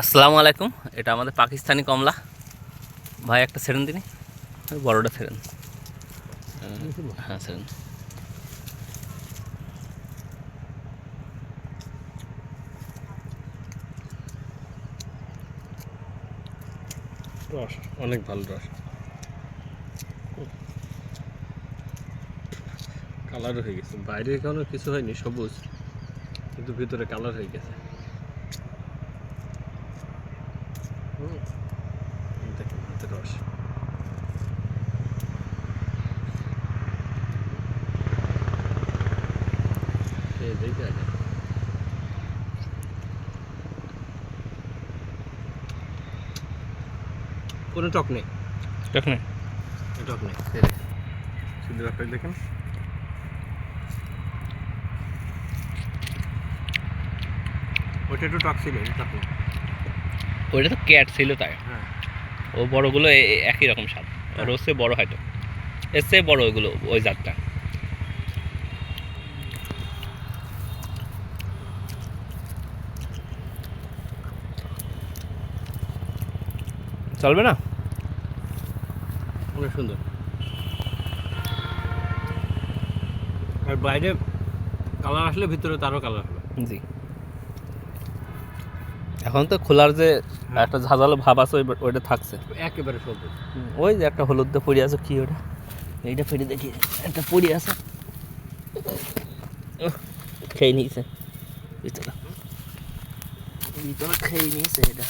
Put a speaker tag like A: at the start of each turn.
A: আসসালামু আলাইকুম। এটা আমাদের পাকিস্তানি কমলা। ভাই, একটা ছেড়েন ওই বড়টা ছেড়েন হ্যাঁ ছেড়েন
B: রস, অনেক ভালো রস। কালার হয়ে গেছে। বাইরে এখনও কিছু হয়নি, সবুজ। কিন্তু ভিতরে কালার হয়ে গেছে। দেখেন হাতের রস দেখে আগে কোনো টক নেই।
A: দেখুন
B: টক নেই? শুধু আপনার দেখেন ওইটা একটু টক ছিল টক নেই।
A: ওইটা তো ক্যাট ছিল তাই।
B: হ্যাঁ।
A: ও বড়গুলো একই রকম স্বাদ আর ওর চেয়ে বড় হয়তো। এর চেয়ে বড় ওইগুলো ওই জাতটা। চলবে না?
B: অনেক সুন্দর। আর বাইরে কালার আসলে ভিতরে তারও কালার হবে।
A: জি। এখন তো খোলার যে একটা ঝাঁঝালো ভাব আছে ওইটা থাকছে।
B: একেবারে সবুজ।
A: ওই যে একটা হলুদ দিয়ে পড়ে আছে কি ওটা? এইটা ফেরি দেখি একটা পড়ে আছে। খেয়ে নিয়েছে। ভিতরে ভিতরে খেয়ে নিয়েছে এটা।